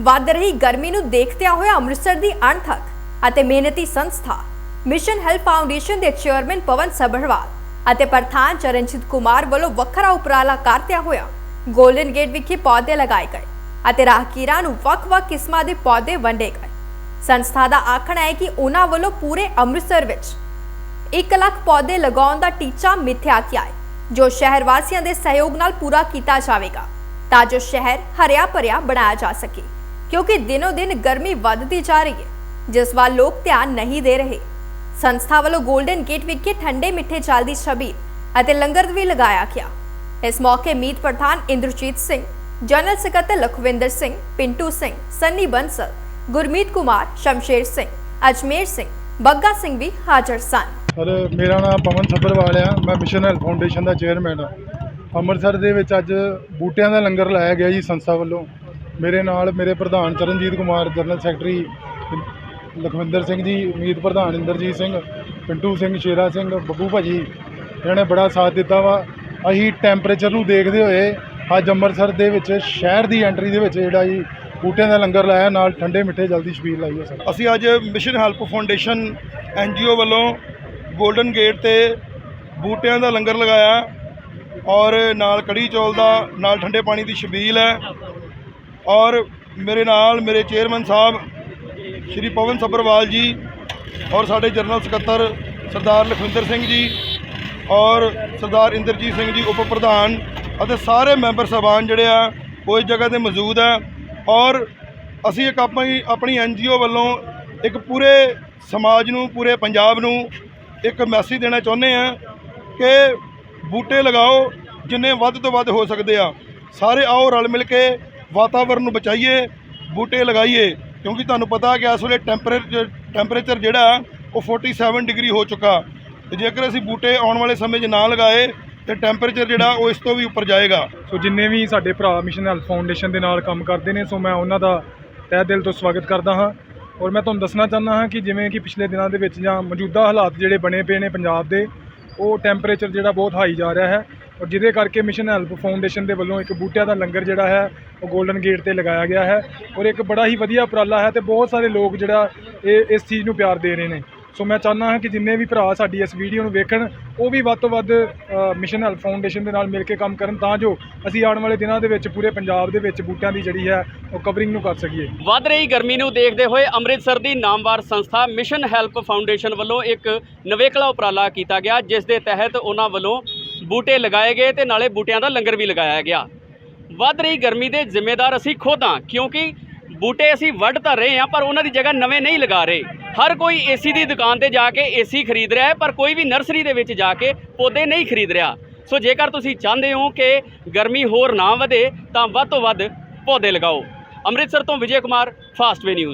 ਵੱਧ ਰਹੀ ਗਰਮੀ ਨੂੰ ਦੇਖਦਿਆਂ ਹੋਇਆ ਅੰਮ੍ਰਿਤਸਰ ਦੀ ਅਣਥੱਕ ਅਤੇ ਮਿਹਨਤੀ ਸੰਸਥਾ ਮਿਸ਼ਨ ਹੈਲਪ ਫਾਊਂਡੇਸ਼ਨ ਦੇ ਚੇਅਰਮੈਨ ਪਵਨ ਸਭਰਵਾਲ ਅਤੇ ਪ੍ਰਧਾਨ ਚਰਨਜੀਤ ਕੁਮਾਰ ਵੱਲੋਂ ਵੱਖਰਾ ਉਪਰਾਲਾ ਕਰਦਿਆਂ ਹੋਇਆ ਗੋਲਡਨ ਗੇਟ ਵਿਖੇ ਪੌਦੇ ਲਗਾਏ ਗਏ ਅਤੇ ਰਾਹਗੀਰਾਂ ਨੂੰ ਵੱਖ-ਵੱਖ ਕਿਸਮਾਂ ਦੇ ਪੌਦੇ ਵੰਡੇ ਗਏ। ਸੰਸਥਾ ਦਾ ਆਖਣਾ ਹੈ ਕਿ ਉਹਨਾਂ ਵੱਲੋਂ ਪੂਰੇ ਅੰਮ੍ਰਿਤਸਰ ਵਿੱਚ 1 ਲੱਖ ਪੌਦੇ ਲਗਾਉਣ ਦਾ ਟੀਚਾ ਮਿੱਥਿਆ ਗਿਆ ਹੈ, ਜੋ ਸ਼ਹਿਰ ਵਾਸੀਆਂ ਦੇ ਸਹਿਯੋਗ ਨਾਲ ਪੂਰਾ ਕੀਤਾ ਜਾਵੇਗਾ, ਤਾਂ ਜੋ ਸ਼ਹਿਰ ਹਰਿਆ ਭਰਿਆ ਬਣਾਇਆ ਜਾ ਸਕੇ। ਕਿਉਂਕਿ ਦਿਨੋ ਦਿਨ ਗਰਮੀ ਵੱਧਦੀ ਜਾ ਰਹੀ ਹੈ, ਜਿਸ ਵੱਲ ਲੋਕ ਧਿਆਨ ਨਹੀਂ ਦੇ ਰਹੇ। ਸੰਸਥਾ ਵੱਲੋਂ 골ਡਨ ਗੇਟ ਵਿਖੇ ਠੰਡੇ ਮਿੱਠੇ ਜਲ ਦੀ ਛਬੀਲ ਅਤੇ ਲੰਗਰ ਵੀ ਲਗਾਇਆ ਗਿਆ। ਇਸ ਮੌਕੇ ਮੀਤ ਪ੍ਰਧਾਨ ਇੰਦਰਜੀਤ ਸਿੰਘ, ਜਨਰਲ ਸਕੱਤਰ ਲਖਵਿੰਦਰ ਸਿੰਘ, ਪਿੰਟੂ ਸਿੰਘ, ਸੰਨੀ ਬੰਸਲ, ਗੁਰਮੀਤ ਕੁਮਾਰ, ਸ਼ਮਸ਼ੇਰ ਸਿੰਘ, ਅਜਮੇਰ ਸਿੰਘ, ਬੱਗਾ ਸਿੰਘ ਵੀ ਹਾਜ਼ਰ ਸਨ। ਸਰ, ਮੇਰਾ ਨਾਮ ਪਵਨ ਸੱਭਰਵਾਲ ਆ। ਮੈਂ ਮਿਸ਼ਨ ਹੈਲਥ ਫਾਊਂਡੇਸ਼ਨ ਦਾ ਚੇਅਰਮੈਨ ਆ ਅੰਮ੍ਰਿਤਸਰ ਦੇ ਵਿੱਚ ਅੱਜ ਬੂਟਿਆਂ ਦਾ ਲੰਗਰ ਲਾਇਆ ਗਿਆ ਜੀ ਸੰਸਥਾ ਵੱਲੋਂ। ਮੇਰੇ ਨਾਲ ਮੇਰੇ ਪ੍ਰਧਾਨ ਚਰਨਜੀਤ ਕੁਮਾਰ, ਜਨਰਲ ਸੈਕਟਰੀ ਲਖਵਿੰਦਰ ਸਿੰਘ ਜੀ, ਮੀਤ ਪ੍ਰਧਾਨ ਇੰਦਰਜੀਤ ਸਿੰਘ, ਪਿੰਟੂ ਸਿੰਘ, ਸ਼ੇਰਾ ਸਿੰਘ, ਬੱਬੂ ਭਾਜੀ, ਇਹਨਾਂ ਨੇ ਬੜਾ ਸਾਥ ਦਿੱਤਾ ਵਾ। ਅਸੀਂ ਟੈਂਪਰੇਚਰ ਨੂੰ ਦੇਖਦੇ ਹੋਏ ਅੱਜ ਅੰਮ੍ਰਿਤਸਰ ਦੇ ਵਿੱਚ, ਸ਼ਹਿਰ ਦੀ ਐਂਟਰੀ ਦੇ ਵਿੱਚ ਜਿਹੜਾ ਜੀ ਬੂਟਿਆਂ ਦਾ ਲੰਗਰ ਲਾਇਆ, ਨਾਲ ਠੰਡੇ ਮਿੱਠੇ ਜਲਦੀ ਛਬੀਲ ਲਾਈ ਹੈ ਸਰ। ਅਸੀਂ ਅੱਜ ਮਿਸ਼ਨ ਹੈਲਪ ਫਾਊਂਡੇਸ਼ਨ ਐਨਜੀਓ ਵੱਲੋਂ ਗੋਲਡਨ ਗੇਟ ਤੇ ਬੂਟਿਆਂ ਦਾ ਲੰਗਰ ਲਗਾਇਆ ਔਰ ਨਾਲ ਕੜੀ ਚੌਲ ਦਾ, ਨਾਲ ਠੰਡੇ ਪਾਣੀ ਦੀ ਸ਼ਬੀਲ ਹੈ। ਔਰ ਮੇਰੇ ਨਾਲ ਮੇਰੇ ਚੇਅਰਮੈਨ ਸਾਹਿਬ ਸ਼੍ਰੀ ਪਵਨ ਸੱਭਰਵਾਲ ਜੀ ਔਰ ਸਾਡੇ ਜਨਰਲ ਸਕੱਤਰ ਸਰਦਾਰ ਲਖਵਿੰਦਰ ਸਿੰਘ ਜੀ ਔਰ ਸਰਦਾਰ ਇੰਦਰਜੀਤ ਸਿੰਘ ਜੀ ਉਪ ਪ੍ਰਧਾਨ ਅਤੇ ਸਾਰੇ ਮੈਂਬਰ ਸਾਹਿਬਾਨ ਜਿਹੜੇ ਆ, ਉਹ ਇਸ ਜਗ੍ਹਾ ਤੇ ਮੌਜੂਦ ਆ। ਔਰ ਅਸੀਂ ਇੱਕ ਆਪਣੀ ਆਪਣੀ ਐਨਜੀਓ ਵੱਲੋਂ ਇੱਕ ਪੂਰੇ ਸਮਾਜ ਨੂੰ, ਪੂਰੇ ਪੰਜਾਬ ਨੂੰ ਇੱਕ ਮੈਸੇਜ ਦੇਣਾ ਚਾਹੁੰਦੇ ਆ ਕਿ ਬੂਟੇ ਲਗਾਓ ਜਿੰਨੇ ਵੱਧ ਤੋਂ ਵੱਧ ਹੋ ਸਕਦੇ ਆ। ਸਾਰੇ ਆਓ ਰਲ ਮਿਲ ਕੇ ਵਾਤਾਵਰਨ ਨੂੰ ਬਚਾਈਏ, ਬੂਟੇ ਲਗਾਈਏ, ਕਿਉਂਕਿ ਤੁਹਾਨੂੰ ਪਤਾ ਕਿ ਇਸ ਵੇਲੇ ਟੈਂਪਰੇਚਰ ਟੈਂਪਰੇਚਰ ਜਿਹੜਾ, ਉਹ 47 ਡਿਗਰੀ ਹੋ ਚੁੱਕਾ। ਤੇ ਜੇਕਰ ਅਸੀਂ ਬੂਟੇ ਆਉਣ ਵਾਲੇ ਸਮੇਂ 'ਚ ਨਾ ਲਗਾਏ, ਤੇ ਟੈਂਪਰੇਚਰ ਜਿਹੜਾ, ਉਹ ਇਸ ਤੋਂ ਵੀ ਉੱਪਰ ਜਾਏਗਾ। ਸੋ ਜਿੰਨੇ ਵੀ ਸਾਡੇ ਭਰਾ ਮਿਸ਼ਨ ਹੈਲਥ ਫਾਊਂਡੇਸ਼ਨ ਦੇ ਨਾਲ ਕੰਮ ਕਰਦੇ ਨੇ, ਸੋ ਮੈਂ ਉਹਨਾਂ ਦਾ ਤਹਿ ਦਿਲ ਤੋਂ ਸਵਾਗਤ ਕਰਦਾ ਹਾਂ। ਔਰ ਮੈਂ ਤੁਹਾਨੂੰ ਦੱਸਣਾ ਚਾਹੁੰਦਾ ਹਾਂ ਕਿ ਜਿਵੇਂ ਕਿ ਪਿਛਲੇ ਦਿਨਾਂ ਦੇ ਵਿੱਚ ਜਾਂ ਮੌਜੂਦਾ ਹਾਲਾਤ ਜਿਹੜੇ ਬਣੇ ਪਏ ਨੇ ਪੰਜਾਬ ਦੇ, ਉਹ ਟੈਂਪਰੇਚਰ ਜਿਹੜਾ ਬਹੁਤ ਹਾਈ ਜਾ ਰਿਹਾ ਹੈ। ਔਰ ਜਿਹਦੇ ਕਰਕੇ ਮਿਸ਼ਨ ਹੈਲਪ ਫਾਊਂਡੇਸ਼ਨ ਦੇ ਵੱਲੋਂ ਇੱਕ ਬੂਟਿਆਂ ਦਾ ਲੰਗਰ ਜਿਹੜਾ ਹੈ, ਉਹ 골ਡਨ ਗੇਟ ਤੇ ਲਗਾਇਆ ਗਿਆ ਹੈ ਔਰ ਇੱਕ ਬੜਾ ਹੀ ਵਧੀਆ ਉਪਰਾਲਾ ਹੈ ਤੇ ਬਹੁਤ ਸਾਰੇ ਲੋਕ ਜਿਹੜਾ ਇਹ, ਇਸ ਚੀਜ਼ ਨੂੰ ਪਿਆਰ ਦੇ ਰਹੇ ਨੇ। ਸੋ ਮੈਂ ਚਾਹੁੰਦਾ ਹਾਂ ਕਿ ਜਿੰਨੇ ਵੀ ਭਰਾ ਸਾਡੀ ਇਸ ਵੀਡੀਓ ਨੂੰ ਵੇਖਣ, ਉਹ ਵੀ ਵੱਧ ਤੋਂ ਵੱਧ ਮਿਸ਼ਨ ਹੈਲਪ ਫਾਊਂਡੇਸ਼ਨ ਦੇ ਨਾਲ ਮਿਲ ਕੇ ਕੰਮ ਕਰਨ ਤਾਂ ਜੋ ਅਸੀਂ ਆਉਣ ਵਾਲੇ ਦਿਨਾਂ ਦੇ ਵਿੱਚ ਪੂਰੇ ਪੰਜਾਬ ਦੇ ਵਿੱਚ ਬੂਟਿਆਂ ਦੀ ਜਿਹੜੀ ਹੈ, ਉਹ ਕਵਰਿੰਗ ਨੂੰ ਕਰ ਸਕੀਏ। ਵੱਧ ਰਹੀ ਗਰਮੀ ਨੂੰ ਦੇਖਦੇ ਹੋਏ ਅੰਮ੍ਰਿਤਸਰ ਦੀ ਨਾਮਵਾਰ ਸੰਸਥਾ ਮਿਸ਼ਨ ਹੈਲਪ ਫਾਊਂਡੇਸ਼ਨ ਵੱਲੋਂ ਇੱਕ ਨਵੇਕਲਾ ਉਪਰਾਲਾ ਕੀਤਾ ਗਿਆ, ਜਿਸ ਦੇ ਤਹਿਤ ਉਹਨਾਂ ਵੱਲੋਂ ਬੂਟੇ ਲਗਾਏ ਗਏ ਤੇ ਨਾਲੇ ਬੂਟਿਆਂ ਦਾ ਲੰਗਰ ਵੀ ਲਗਾਇਆ ਗਿਆ। ਵੱਧ ਰਹੀ ਗਰਮੀ ਦੇ ਜ਼ਿੰਮੇਦਾਰ ਅਸੀਂ ਖੁਦ ਹਾਂ, ਕਿਉਂਕਿ ਬੂਟੇ ਅਸੀਂ ਵੱਢ ਤਾਂ ਰਹੇ ਹਾਂ, ਪਰ ਉਹਨਾਂ ਦੀ ਜਗ੍ਹਾ ਨਵੇਂ ਨਹੀਂ ਲਗਾ ਰਹੇ। ਹਰ ਕੋਈ ਏਸੀ ਦੀ ਦੁਕਾਨ ਤੇ ਜਾ ਕੇ ਏਸੀ ਖਰੀਦ ਰਿਹਾ ਹੈ, ਪਰ ਕੋਈ ਵੀ ਨਰਸਰੀ ਦੇ ਵਿੱਚ ਜਾ ਕੇ ਪੌਦੇ ਨਹੀਂ ਖਰੀਦ ਰਿਹਾ। ਸੋ ਜੇਕਰ ਤੁਸੀਂ ਚਾਹੁੰਦੇ ਹੋ ਕਿ ਗਰਮੀ ਹੋਰ ਨਾ ਵਧੇ, ਤਾਂ ਵੱਧ ਤੋਂ ਵੱਧ ਪੌਦੇ ਲਗਾਓ। ਅੰਮ੍ਰਿਤਸਰ ਤੋਂ ਵਿਜੇ ਕੁਮਾਰ ਫਾਸਟਵੇ ਨਿਊਜ਼